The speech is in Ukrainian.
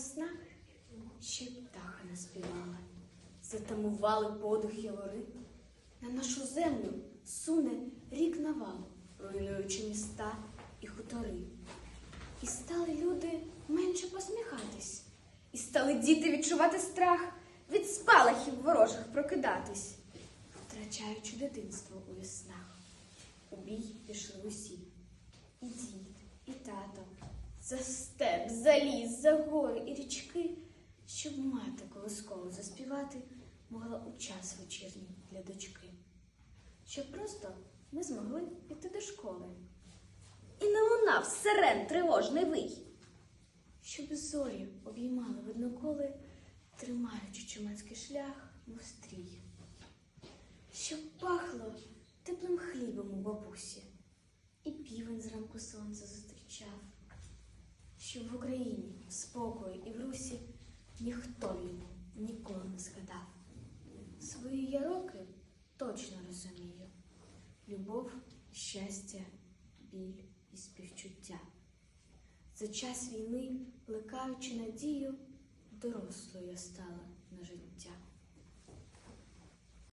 весна, ще птаха не співала. Затамували подих явори. На нашу землю суне рік навалу, руйнуючи міста і хутори. І стали люди менше посміхатись, і стали діти відчувати страх від спалахів ворожих прокидатись, втрачаючи дитинство у веснах. У бій пішли усі. І дід, і тато, за степ, за ліс, за гори і річки, щоб мати колисково заспівати могла у час вечірній для дочки. Щоб просто ми змогли піти до школи. І не лунав сирен тривожний вий. Щоб зорі обіймали видноколи, тримаючи чумацький шлях, мов стрій. Щоб пахло теплим хлібом у бабусі, і півень зранку сонце зустрічав, щоб в Україні в спокої і в русі ніхто йому ніколи не згадав. Свої я роки точно розумію. Любов, щастя, біль і співчуття. За час війни, плекаючи надію, дорослою стала.